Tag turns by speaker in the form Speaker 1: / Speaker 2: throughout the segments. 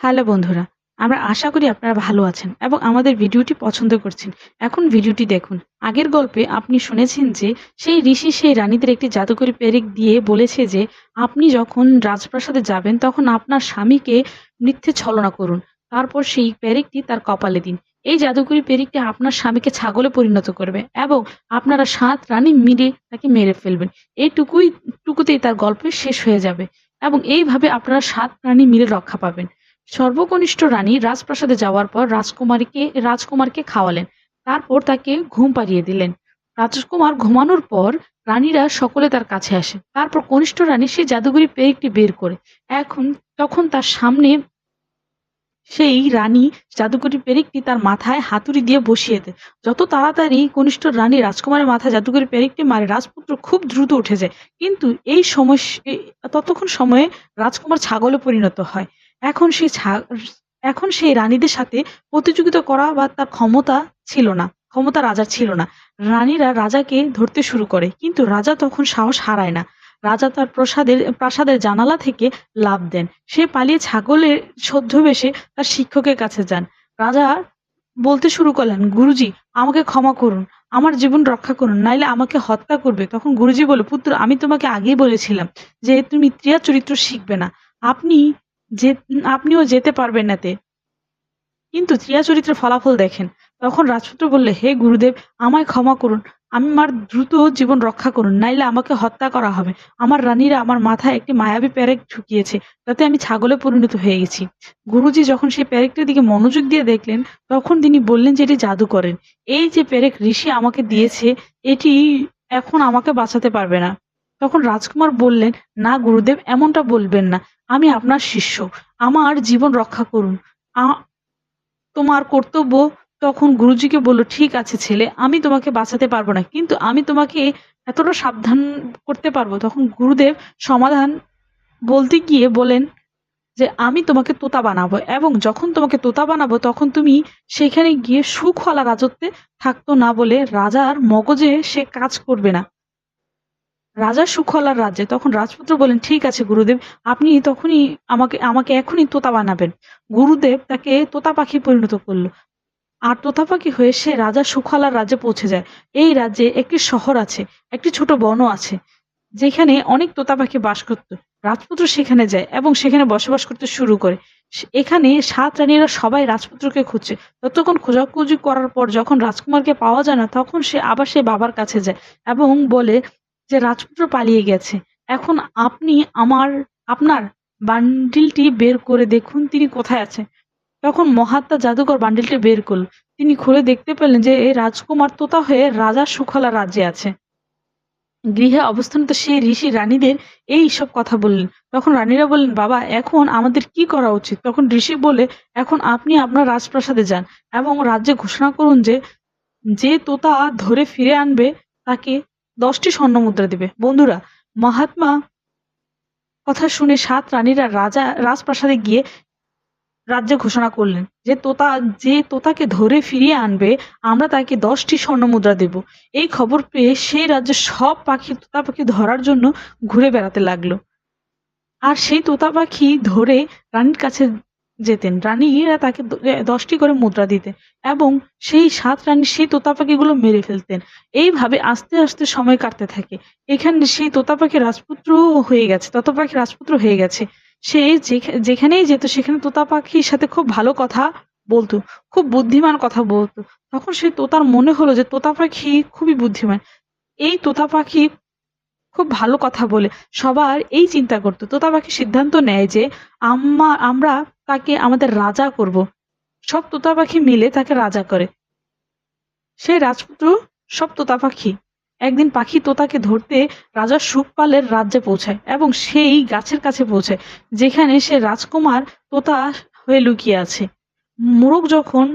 Speaker 1: Hello বন্ধুরা, আমরা আশা করি আপনারা ভালো আছেন এবং আমাদের ভিডিওটি পছন্দ করছেন। এখন ভিডিওটি দেখুন। আগের গল্পে আপনি শুনেছেন যে সেই ঋষি সেই রানীদের একটি জাদুকরি পেরেক দিয়ে বলেছে যে আপনি যখন রাজপ্রাসাদে যাবেন তখন আপনার স্বামীকে মিথ্যে ছলনা করুন। তারপর সেই পেরেকটি তার কপালে দিন। এই জাদুকরি পেরেকটি আপনার স্বামীকে ছাগলে পরিণত করবে এবং আপনারা সাত রানী মিলে তাকে মেরে ফেলবেন। এইটুকুই টুকুতেই তার গল্প শেষ হয়ে যাবে এবং এইভাবে আপনারা সাত রানী মিলে রক্ষা পাবেন। সর্বকনিষ্ঠ রানী রাজপ্রাসাদে যাওয়ার পর রাজকুমারীকে, রাজকুমারকে খাওয়ালেন। তারপর তাকে ঘুম পাড়িয়ে দিলেন। রাজকুমার ঘুমানোর পর রানীরা সকলে তার কাছে আসে। তারপর কনিষ্ঠ রানী সেই জাদুগরি পেরেকটি বের করে এখন তখন তার সামনে সেই রানী জাদুকরি পেরেকটি তার মাথায় হাতুড়ি দিয়ে বসিয়ে দেয়। যত তাড়াতাড়ি কনিষ্ঠ রানী রাজকুমারের মাথায় জাদুকরি পেরেকটি মারে, রাজপুত্র খুব দ্রুত উঠে যায়। কিন্তু এই সময় ততক্ষণ সময়ে রাজকুমার ছাগলে পরিণত হয়। এখন সে এখন সেই রানীদের সাথে প্রতিযোগিতা করা বা তার ক্ষমতা ছিল না। ক্ষমতা রাজার ছিল না। রানীরা রাজাকে ধরতে শুরু করে। কিন্তু রাজা তখন সাহস হারায় না। রাজা তার প্রসাদের প্রাসাদের জানালা থেকে লাফ দেন। সে পালিয়ে ছাগলের ছদ্মবেশে তার শিক্ষকের কাছে যান। রাজা বলতে শুরু করলেন, "গুরুজি আমাকে ক্ষমা করুন। আমার জীবন রক্ষা করুন। নাইলে আমাকে হত্যা করবে।" তখন গুরুজি বলল, "পুত্র আমি তোমাকে আগেই বলেছিলাম যে তুমি ক্রিয়া চরিত্র শিখবে না। আপনি যে আপনিও যেতে পারবেন এতে। কিন্তু ক্রিয়া চরিত্রের ফলাফল দেখেন।" তখন রাজপুত্র বললে, "হে গুরুদেব আমায় ক্ষমা করুন। আমি আমার দ্রুত জীবন রক্ষা করুন। নাইলে আমাকে হত্যা করা হবে। আমার রানীরা আমার মাথায় একটি মায়াবী প্যারেক ঢুকিয়েছে। তাতে আমি ছাগলে পরিণত হয়ে গেছি।" গুরুজি যখন সেই পেরেকটির দিকে মনোযোগ দিয়ে দেখলেন, তখন তিনি বললেন যে এটি জাদু করেন। এই যে প্যারেক ঋষি আমাকে দিয়েছে, এটি এখন আমাকে বাঁচাতে পারবে না। তখন রাজকুমার বললেন, "না গুরুদেব এমনটা বলবেন না। আমি আপনার শিষ্য। আমার জীবন রক্ষা করুন। তোমার কর্তব্য" তখন গুরুজিকে বলল, "ঠিক আছে ছেলে, আমি তোমাকে বাঁচাতে পারব না। কিন্তু আমি তোমাকে এতটা সাবধান করতে পারব তখন গুরুদেব সমাধান বলতে গিয়ে বলেন যে, "আমি তোমাকে তোতা বানাবো এবং যখন তোমাকে তোতা বানাবো তখন তুমি সেখানে গিয়ে সুখওয়ালা রাজত্বে থাকতো না বলে রাজার মগজে সে কাজ করবে না।" রাজা সুখলার রাজ্যে। তখন রাজপুত্র বলেন "ঠিক আছে গুরুদেব, আপনি তখনই আমাকে আমাকে এখনই তোতা বানাবেন।" গুরুদেব তাকে তোতা পাখি পরিণত করল আর তোতা পাখি হয়ে সে রাজা সুখলার রাজ্যে পৌঁছে যায়। এই রাজ্যে একটি শহর আছে, একটি ছোট বনও আছে, যেখানে অনেক তোতা পাখি বাস করত। রাজপুত্র সেখানে যায় এবং সেখানে বসবাস করতে শুরু করে। এখানে সাত রানীরা সবাই রাজপুত্রকে খুঁজছে। ততক্ষণ খোঁজাখুঁজি করার পর যখন রাজকুমারকে পাওয়া যায় না, তখন সে আবার সে বাবার কাছে যায় এবং বলে যে, "রাজপুত্র পালিয়ে গেছে। এখন আপনি আমার আপনার বান্ডিলটি বের করে দেখুন তিনি কোথায় আছে?" তখন মহাত্মা জাদুকর বান্ডিলটি বের করল। তিনি খুলে দেখতে পেলেন যে এই রাজকুমার তোতা হয়ে রাজা সুখওয়ালা রাজ্যে আছে। গৃহে অবস্থানরত সেই ঋষি রানীদের এই সব কথা বললেন। তখন রানীরা বললেন, "বাবা এখন আমাদের কি করা উচিত?" তখন ঋষি বলে "এখন আপনি আপনার রাজপ্রাসাদে যান এবং রাজ্যে ঘোষণা করুন যে, যে তোতা ধরে ফিরে আনবে তাকে ১০ টি স্বর্ণমুদ্রা দিবে।" বন্ধুরা, মহাত্মা কথা শুনে সাত রানীরা রাজা রাজপ্রাসাদে গিয়ে রাজ্যে ঘোষণা করলেন যে, "তোতা যে তোতাকে ধরে ফিরিয়ে আনবে আমরা তাকে ১০ টি স্বর্ণমুদ্রা দেব।" এই খবর পেয়ে সেই রাজ্যের সব পাখি তোতা পাখি ধরার জন্য ঘুরে বেড়াতে লাগল। আর সেই তোতা পাখি ধরে রানীর কাছে যেতেন। রানীরা তাকে দ এ ১০ টি করে মুদ্রা দিতেন এবং সেই সাত রানী সেই তোতা পাখিগুলো মেরে ফেলতেন। এইভাবে আস্তে, আস্তে সময় কাটতে থাকে। এখানে সেই তোতা পাখি রাজপুত্রও হয়ে গেছে। তোতা পাখি রাজপুত্র হয়ে গেছে। সে যেখা যেখানেই যেত সেখানে তোতা পাখির সাথে খুব ভালো কথা বলতো খুব বুদ্ধিমান কথা বলতো তখন সেই তোতার মনে হলো যে তোতা পাখি খুবই বুদ্ধিমান। এই তোতা পাখি খুব ভালো কথা বলে। সবার এই চিন্তা করত। তোতা পাখি সিদ্ধান্ত নেয় যে আম্মা আমরা তাকে আমাদের রাজা করব। সব তোতা পাখি মিলে তাকে রাজা করে। সেই রাজপুত্র সব তোতা পাখি। একদিন পাখি তোতাকে ধরতে রাজা সুখপালের রাজ্যে পৌঁছায় এবং সেই গাছের কাছে পৌঁছায়, যেখানে সে রাজকুমার তোতা হয়ে লুকিয়ে আছে। মোরগ যখন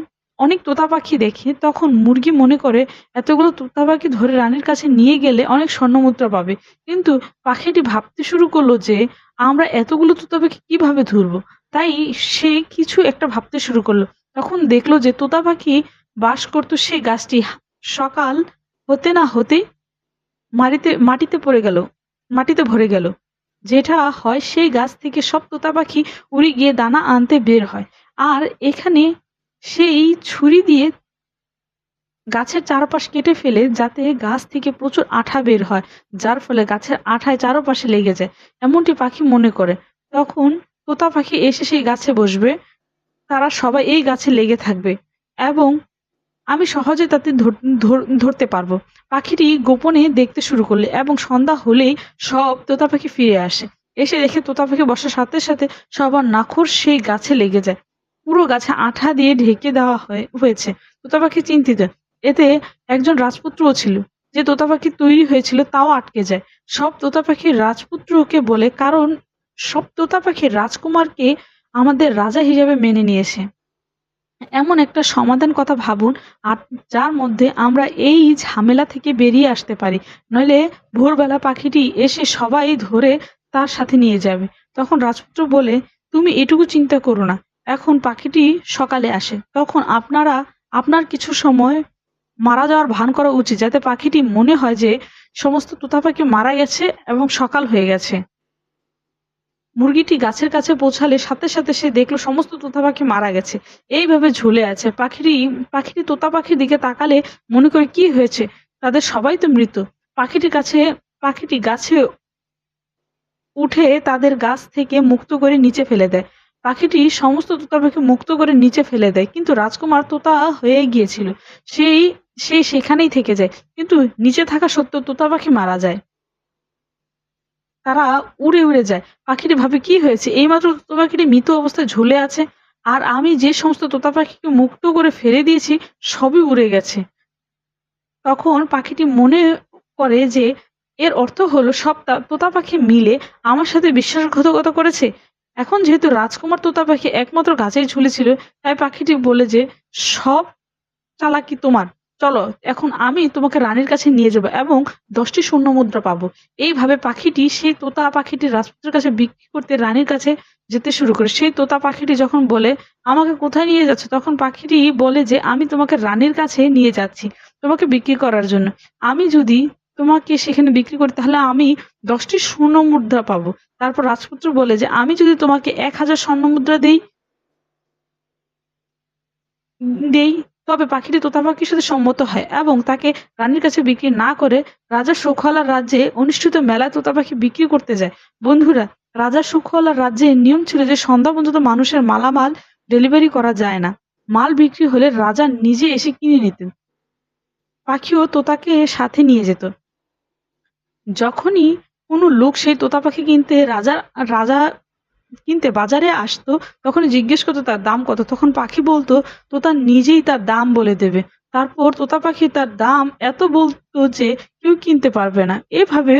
Speaker 1: অনেক তোতা পাখি দেখে তখন মুরগি মনে করে এতগুলো তোতা পাখি ধরে রানীর কাছে নিয়ে গেলে অনেক স্বর্ণমুদ্রা পাবে। কিন্তু পাখিটি ভাবতে শুরু করল যে, "আমরা এতগুলো তোতা পাখি কীভাবে ধরবো?" তাই সে কিছু একটা ভাবতে শুরু করল। তখন দেখল যে তোতা পাখি বাস করতো সেই গাছটি সকাল হতে না হতেই মাটিতে মাটিতে পড়ে গেল মাটিতে ভরে গেল। যেটা হয় সেই গাছ থেকে সব তোতা পাখি উড়ে গিয়ে দানা আনতে বের হয় আর এখানে সেই ছুরি দিয়ে গাছের চারপাশ কেটে ফেলে যাতে গাছ থেকে প্রচুর আঠা বের হয়, যার ফলে গাছের আঠায় চারপাশে লেগে যায়। এমনটি পাখি মনে করে। তখন তোতা পাখি এসে সেই গাছে বসবে। তারা সবাই এই গাছে লেগে থাকবে এবং আমি সহজে তাতে ধর- ধর- ধরতে পারব। পাখিটি গোপনে দেখতে শুরু করলে এবং সন্ধ্যা হলেই সব তোতা পাখি ফিরে আসে। এসে দেখে তোতা পাখি বসার সাথে সাথে সবার নাখর সেই গাছে লেগে যায়। পুরো গাছে আঠা দিয়ে ঢেকে দেওয়া হয়ে, হয়েছে। তোতা পাখি চিন্তিত। এতে একজন রাজপুত্রও ছিল। যে তোতা পাখি তৈরি হয়েছিল তাও আটকে যায়। সব তোতা পাখির রাজপুত্রকে বলে, কারণ সব তোতা পাখির রাজকুমারকে আমাদের রাজা হিসেবে মেনে নিয়েছে। এমন একটা সমাধান কথা ভাবুন, আর যার মধ্যে আমরা এই ঝামেলা থেকে বেরিয়ে আসতে পারি। নইলে ভোরবেলা পাখিটি এসে সবাই ধরে তার সাথে নিয়ে যাবে। তখন রাজপুত্র বলে, তুমি এটুকু চিন্তা করো না। এখন পাখিটি সকালে আসে। তখন আপনারা, আপনার কিছু সময় মারা যাওয়ার ভান করা উচিত যাতে পাখিটি মনে হয় যে সমস্ত তোতা পাখি মারা গেছে এবং সকাল হয়ে গেছে। মুরগিটি গাছের কাছে পৌঁছালে সাথে সাথে সে দেখল সমস্ত তোতা পাখি মারা গেছে। এইভাবে ঝুলে আছে। পাখিটি পাখিটি তোতা পাখির দিকে তাকালে মনে করে কি হয়েছে? তাদের সবাই তো মৃত। পাখিটির কাছে, পাখিটি গাছে উঠে তাদের গাছ থেকে মুক্ত করে নিচে ফেলে দেয়। পাখিটি সমস্ত তোতা পাখি মুক্ত করে নিচে ফেলে দেয়, কিন্তু রাজকুমার তোতা হয়ে গিয়েছিল। সেই সেই সেখানেই থেকে যায়, কিন্তু নিচে থাকা সত্ত্বেও তোতা পাখি মারা যায়। তারা উড়ে উড়ে যায়। পাখিটি ভাবে কি হয়েছে? এইমাত্র তোতা পাখিটি মৃত অবস্থায় ঝুলে আছে, আর আমি যে সমস্ত তোতা পাখিকে মুক্ত করে ফেলে দিয়েছি, সবই উড়ে গেছে। তখন পাখিটি মনে করে যে, এর অর্থ হলো সব তোতা পাখি মিলে আমার সাথে বিশ্বাসঘাতকতা করেছে? এখন যেহেতু রাজকুমার তোতা পাখি একমাত্র গাছেই ঝুলেছিল, তাই পাখিটি বলে যে, সব চালাকি তোমার। চলো, এখন আমি তোমাকে রানীর কাছে নিয়ে যাব এবং দশটি শূন্য মুদ্রা পাবো। এইভাবে পাখিটি সেই তোতা পাখিটি রাজপুত্রের কাছে বিক্রি করতে রানীর কাছে যেতে শুরু করে। সেই তোতা পাখিটি যখন বলে, আমাকে কোথায় নিয়ে যাচ্ছে? তখন পাখিটি বলে যে, আমি তোমাকে রানীর কাছে নিয়ে যাচ্ছি তোমাকে বিক্রি করার জন্য। আমি যদি তোমাকে সেখানে বিক্রি করি, তাহলে আমি দশটি স্বর্ণ মুদ্রা পাবো। তারপর রাজপুত্র বলে যে, আমি যদি তোমাকে এক হাজার স্বর্ণ মুদ্রা দেই দেই, তবে পাখিটি তোতা পাখির সাথে সম্মত হয় এবং তাকে রানীর কাছে বিক্রি না করে রাজা সুখলার রাজ্যে অনুষ্ঠিত মেলায় তোতা পাখি বিক্রি করতে যায়। বন্ধুরা, রাজা সুখলার রাজ্যে নিয়ম ছিল যে, সন্ধ্যা পর্যন্ত মানুষের মালামাল ডেলিভারি করা যায় না। মাল বিক্রি হলে রাজা নিজে এসে কিনে নিতেন। পাখিও তোতাকে সাথে নিয়ে যেত। যখনই কোনো লোক সেই তোতা পাখি কিনতে রাজা রাজা কিনতে বাজারে আসতো তখন জিজ্ঞেস করতো, তার দাম কত? তখন পাখি বলতো, তোতা নিজেই তার দাম বলে দেবে। তারপর তোতা পাখি তার দাম এত বলতো যে কেউ কিনতে পারবে না। এভাবে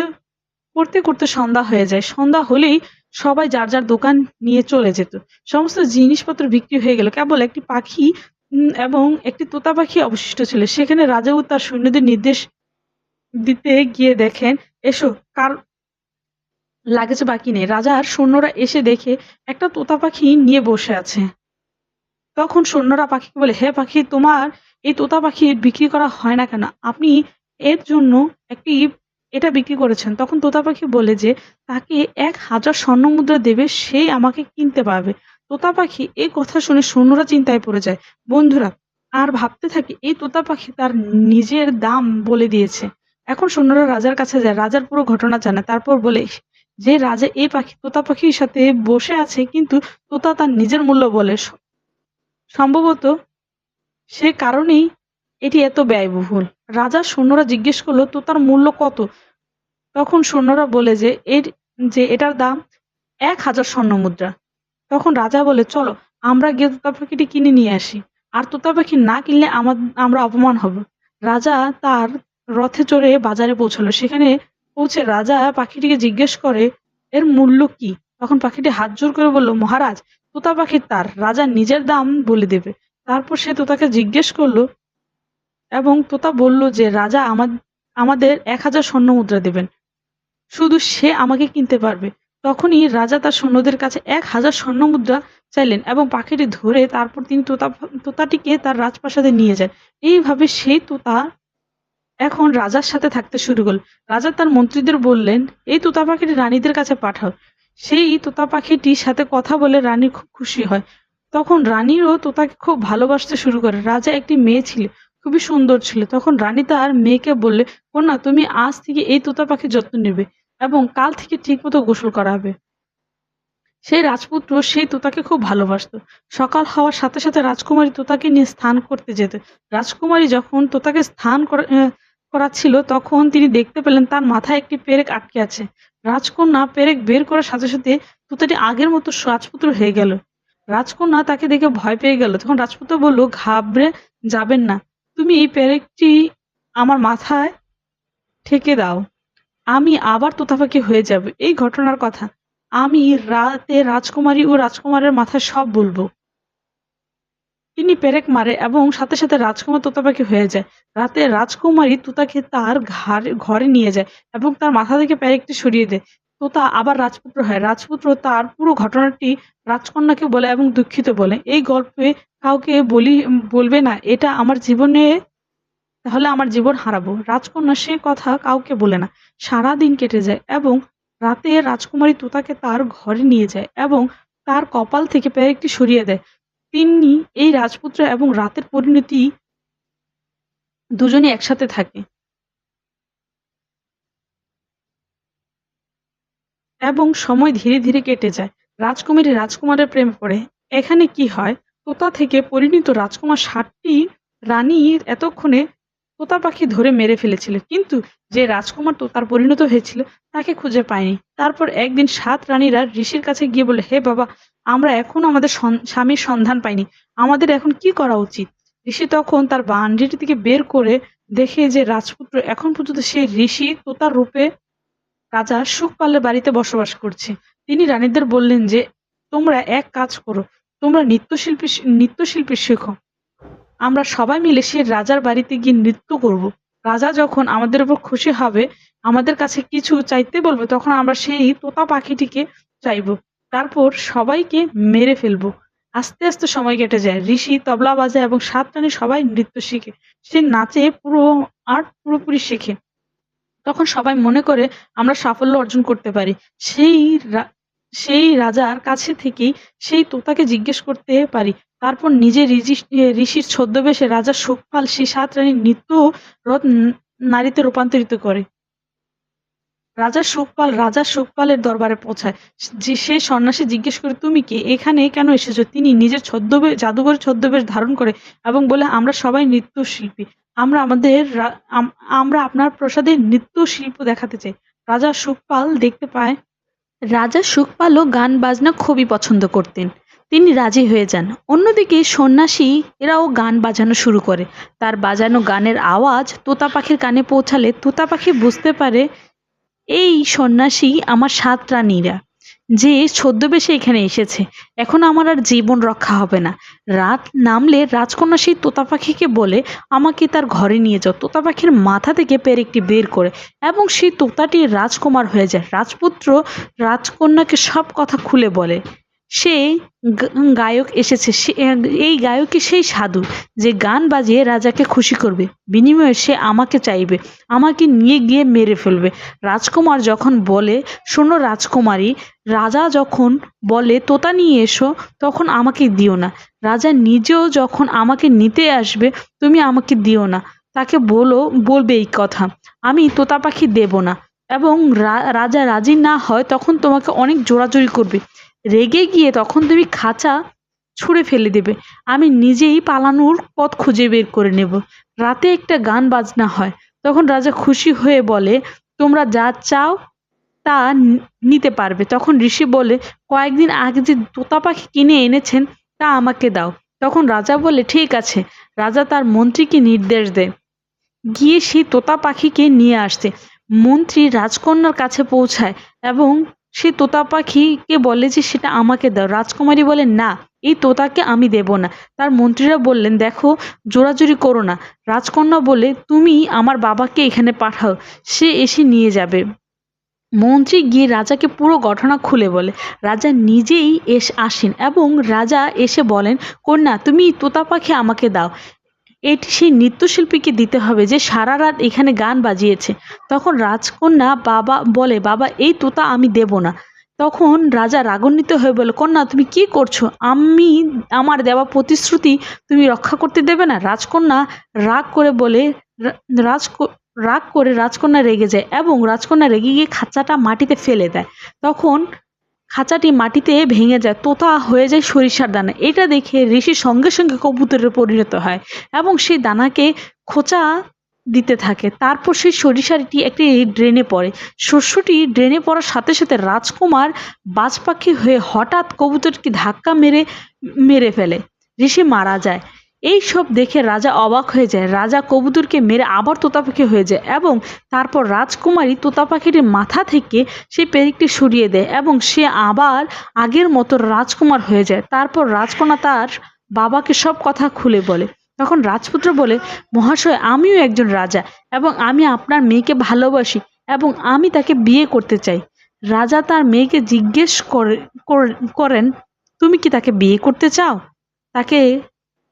Speaker 1: করতে করতে সন্ধ্যা হয়ে যায়। সন্ধ্যা হলেই সবাই যার যার দোকান নিয়ে চলে যেত। সমস্ত জিনিসপত্র বিক্রি হয়ে গেল। কেবল একটি পাখি এবং একটি তোতা পাখি অবশিষ্ট ছিল। সেখানে রাজাও তার সৈন্যদের নির্দেশ দিতে গিয়ে দেখেন এসো, কার লাগেজ বাকি নেই। রাজার সৈন্যরা এসে দেখে একটা তোতা পাখি নিয়ে বসে আছে। তখন সৈন্যরা পাখিকে বলে, হে পাখি, তোমার এই তোতা পাখি বিক্রি করা হয় না কেন? আপনি এর জন্য একটি, এটা বিক্রি করেছেন। তখন তোতা পাখি বলে যে, তাকে এক হাজার স্বর্ণ মুদ্রা দেবে সেই আমাকে কিনতে পারবে। তোতা পাখি এই কথা শুনে সৈন্যরা চিন্তায় পড়ে যায়। বন্ধুরা, আর ভাবতে থাকে, এই তোতা পাখি তার নিজের দাম বলে দিয়েছে। এখন সৈন্যরা রাজার কাছে যায়, রাজার পুরো ঘটনা জানে। তারপর বলে, যে রাজা এই পাখি, তোতা পাখির সাথে বসে আছে, কিন্তু তোতা তার নিজের মূল্য বলে। সম্ভবত সে কারণেই এটি এত ব্যয়বহুল। রাজা সৈন্যরা জিজ্ঞেস করল, তোতার মূল্য কত? তখন সৈন্যরা বলে যে, এর, যে এটার দাম এক হাজার স্বর্ণ মুদ্রা। তখন রাজা বলে, চলো, আমরা গিয়ে তোতা পাখিটি কিনে নিয়ে আসি। আর তোতা পাখি না কিনলে আমার আমরা অপমান হব। রাজা তার রথে চড়ে বাজারে পৌঁছালো। সেখানে পৌঁছে রাজা পাখিটিকে জিজ্ঞেস করে, এর মূল্য কি? তখন পাখিটি হাত জোর করে বলল, মহারাজ, তোতা পাখি তার। রাজা নিজের দাম বলে দেবে। তারপর সে তোতাকে জিজ্ঞেস করল এবং তোতা বলল যে, রাজা আমা- আমাদের এক হাজার স্বর্ণ মুদ্রা দেবেন। শুধু সে আমাকে কিনতে পারবে। তখনই রাজা তার সৈন্যদের কাছে এক হাজার স্বর্ণ মুদ্রা চাইলেন এবং পাখিটি ধরে তারপর তিনি তোতা, তোতাটিকে তার রাজপ্রাসাদে নিয়ে যান। এইভাবে সেই তোতা এখন রাজার সাথে থাকতে শুরু করল। রাজা তার মন্ত্রীদের বললেন, এই তোতা পাখিটি রানীদের কাছে পাঠাও। সেই তোতা পাখিটির সাথে কথা বলে রানী খুব খুশি হয়। তখন রানীরও তোতাকে খুব ভালোবাসতে শুরু করে। রাজা একটি মেয়ে ছিল, খুবই সুন্দর ছিল। তখন রানী তার মেয়েকে বললে, কন্যা, তুমি আজ থেকে এই তোতা পাখির যত্ন নেবে এবং কাল থেকে ঠিকমতো গোসল করাবে। সেই রাজপুত্র সেই তোতাকে খুব ভালোবাসতো। সকাল হওয়ার সাথে সাথে রাজকুমারী তোতাকে নিয়ে স্থান করতে যেত। রাজকুমারী যখন তোতাকে স্নান করা- ছিল, তখন তিনি দেখতে পেলেন তার মাথায় একটি পেরেক আটকে আছে। রাজকন্যা পেরেক বের করার সাথে সাথে তোতাটি আগের মতো রাজপুত্র হয়ে গেল। রাজকন্যা তাকে দেখে ভয় পেয়ে গেল। তখন রাজপুত্র বলল, ঘাবড়ে যাবেন না। তুমি এই পেরেকটি আমার মাথায় ঠেকে দাও। আমি আবার তোতা পাখি হয়ে যাবে। এই ঘটনার কথা আমি রাতে রাজকুমারী ও রাজকুমারের মাথায় সব বলব। তিনি পেরেক মারে এবং সাথে সাথে রাজকুমার তোতা পাখি হয়ে যায়। রাতে রাজকুমারী তোতাকে তার ঘরে নিয়ে যায় এবং তার মাথা থেকে পেরেকটি সরিয়ে দেয়। তোতা আবার রাজপুত্র হয়। রাজপুত্র তার পুরো ঘটনাটি রাজকন্যাকে বলে এবং দুঃখিত বলে। এই গল্পে কাউকে বলি, বলবে না, এটা আমার জীবনে, তাহলে আমার জীবন হারাবো। রাজকন্যা সে কথা কাউকে বলে না। সারা দিন কেটে যায় এবং রাতে রাজকুমারী তোতাকে তার ঘরে নিয়ে যায় এবং তার কপাল থেকে পেরেকটি সরিয়ে দেয়। তিনি এই রাজপুত্র এবং রাতের পরিণতি দুজনে একসাথে থাকে। এবং সময় ধীরে ধীরে কেটে যায়। রাজকুমারী রাজকুমারের প্রেমে পড়ে এখানে কি হয়? তোতা থেকে পরিণত রাজকুমার ষাটটি রানী এতক্ষণে তোতা পাখি ধরে মেরে ফেলেছিল। কিন্তু যে রাজকুমার তোতার পরিণত হয়েছিল, তাকে খুঁজে পায়নি। তারপর একদিন সাত রানীরা ঋষির কাছে গিয়ে বলে, হে বাবা আমরা এখন আমাদের স্বামীর সন্ধান পাইনি। আমাদের এখন কি করা উচিত? ঋষি তখন তার বান্ডিটি থেকে বের করে দেখে যে রাজপুত্র এখন পর্যন্ত সেই ঋষি তোতার রূপে রাজা সুখপালের বাড়িতে বসবাস করছে। তিনি রানীদের বললেন যে, তোমরা এক কাজ করো, তোমরা নৃত্যশিল্পী নৃত্যশিল্পী শেখো। আমরা সবাই মিলে সে রাজার বাড়িতে গিয়ে নৃত্য করব। রাজা যখন আমাদের উপর খুশি হবে, আমাদের কাছে কিছু চাইতে বলবে, তখন আমরা সেই তোতা পাখিটিকে চাইব। তারপর সবাইকে মেরে ফেলব। আস্তে আস্তে সময় কেটে যায়। ঋষি তবলা বাজায় এবং সাত রানী সবাই নৃত্য শিখে। সে নাচে পুরো আর্ট পুরোপুরি শেখে। তখন সবাই মনে করে আমরা সাফল্য অর্জন করতে পারি। সেই সেই রাজার কাছে থেকেই সেই তোতাকে জিজ্ঞেস করতে পারি। তারপর নিজে ঋষি- ঋষির ছদ্মবেশে রাজা সুখপাল সেই সাত রানীর নৃত্য রথ নারীতে রূপান্তরিত করে। রাজা সুখপাল রাজা সুখপালের দরবারে পৌঁছায়। যে সে সন্ন্যাসী জিজ্ঞেস করে, তুমি কে? এখানে কেন এসেছ? তিনি নিজের ছদ্মবেশ, জাদুঘর ছদ্মবেশ ধারণ করে এবং বলে, আমরা সবাই নৃত্যশিল্পী। আমরা আমাদের আমরা আপনার প্রসাদে নৃত্য শিল্প দেখাতে চাই। রাজা সুখপাল দেখতে পায়, রাজা সুখপালও গান বাজনা খুবই পছন্দ করতেন। তিনি রাজি হয়ে যান। অন্যদিকে সন্ন্যাসী, এরাও গান বাজানো শুরু করে। তার বাজানো গানের আওয়াজ তোতা পাখির কানে পৌঁছালে তোতা পাখি বুঝতে পারে এই সন্ন্যাসী আমার সাত রানীরা, যে ছদ্মবেশে এখানে এসেছে। এখন আমার আর জীবন রক্ষা হবে না। রাত নামলে রাজকন্যা সেই তোতা পাখিকে বলে, আমাকে তার ঘরে নিয়ে যাও। তোতা পাখির মাথা থেকে পেরেকটি বের করে এবং সেই তোতাটি রাজকুমার হয়ে যায়। রাজপুত্র রাজকন্যাকে সব কথা খুলে বলে সে গায়ক এসেছে। সে এই গায়কই সেই সাধু যে গান বাজিয়ে রাজাকে খুশি করবে। বিনিময়ে সে আমাকে চাইবে, আমাকে নিয়ে গিয়ে মেরে ফেলবে। রাজকুমার যখন বলে, শোনো রাজকুমারী, রাজা যখন বলে, তোতা নিয়ে এসো, তখন আমাকে দিও না। রাজা নিজেও যখন আমাকে নিতে আসবে, তুমি আমাকে দিও না। তাকে বলো, বলবে এই কথা, আমি তোতা পাখি দেব না। এবং রাজা রাজি না হয়, তখন তোমাকে অনেক জোরাজুরি করবে। রেগে গিয়ে তখন তুমি খাঁচা ছুঁড়ে ফেলে দেবে। আমি নিজেই পালানোর পথ খুঁজে বের করে নেব। রাতে একটা গান বাজনা হয়। তখন রাজা খুশি হয়ে বলে, তোমরা যা চাও তা নিতে পারবে। তখন ঋষি বলে, কয়েকদিন আগে যে তোতা পাখি কিনে এনেছেন, তা আমাকে দাও। তখন রাজা বলে, ঠিক আছে। রাজা তার মন্ত্রীকে নির্দেশ দেয়। গিয়ে সেই তোতা পাখিকে নিয়ে আসতে। মন্ত্রী রাজকন্যার কাছে পৌঁছায় এবং সে তোতা পাখিকে বলে যে সেটা আমাকে দাও। রাজকুমারী বলে, না, এই তোতাকে আমি দেব না। তার মন্ত্রীরা বললেন, দেখো, জোরাজুরি করো না। রাজকন্যা বলে, তুমি আমার বাবাকে এখানে পাঠাও, সে এসে নিয়ে যাবে। মন্ত্রী গিয়ে রাজাকে পুরো ঘটনা খুলে বলে। রাজা নিজেই এস, আসেন এবং রাজা এসে বলেন, কন্যা, তুমি তোতা পাখি আমাকে দাও। এটি সেই নৃত্যশিল্পীকে দিতে হবে যে সারা রাত এখানে গান বাজিয়েছে। তখন রাজকন্যা বাবা বলে, বাবা, এই তোতা আমি দেব না। তখন রাজা রাগান্বিত হয়ে বলে, কন্যা, তুমি কি করছ? আমি, আমার দেওয়া প্রতিশ্রুতি তুমি রক্ষা করতে দেবে না? রাজকন্যা রাগ করে বলে রাজ রাগ করে রাজকন্যা রেগে যায় এবং রাজকন্যা রেগে গিয়ে খাঁচাটা মাটিতে ফেলে দেয়। তখন খাঁচাটি মাটিতে ভেঙে যায়, তোতা হয়ে যায় সরিষার দানা। এটা দেখে ঋষি সঙ্গে সঙ্গে কবুতরে পরিণত হয় এবং সেই দানাকে খোঁচা দিতে থাকে। তারপর সেই সরিষাটি একটি ড্রেনে পড়ে। শস্যটি ড্রেনে পড়ার সাথে সাথে রাজকুমার বাজ পাখি হয়ে হঠাৎ কবুতরকে ধাক্কা মেরে মেরে ফেলে। ঋষি মারা যায়। এই সব দেখে রাজা অবাক হয়ে যায়। রাজা কবুতরকে মেরে আবার তোতা পাখি হয়ে যায় এবং তারপর রাজকুমারী তোতা পাখিটির মাথা থেকে সেই পেরেকটি সরিয়ে দেয় এবং সে আবার আগের মতো রাজকুমার হয়ে যায়। তারপর রাজকন্যা তার বাবাকে সব কথা খুলে বলে। তখন রাজপুত্র বলে, মহাশয়, আমিও একজন রাজা এবং আমি আপনার মেয়েকে ভালোবাসি এবং আমি তাকে বিয়ে করতে চাই। রাজা তার মেয়েকে জিজ্ঞেস করে, করেন, তুমি কি তাকে বিয়ে করতে চাও? তাকে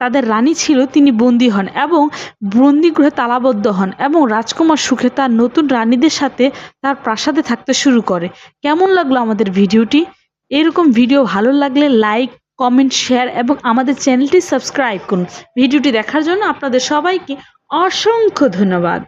Speaker 1: তাদের রানী ছিল, তিনি বন্দী হন এবং বন্দিগৃহে তালাবদ্ধ হন এবং রাজকুমার সুখে তার নতুন রানীদের সাথে তার প্রাসাদে থাকতে শুরু করে। কেমন লাগল আমাদের ভিডিওটি? এরকম ভিডিও ভালো লাগলে লাইক, কমেন্ট, শেয়ার এবং আমাদের চ্যানেলটি সাবস্ক্রাইব করুন। ভিডিওটি দেখার জন্য আপনাদের সবাইকে অসংখ্য ধন্যবাদ।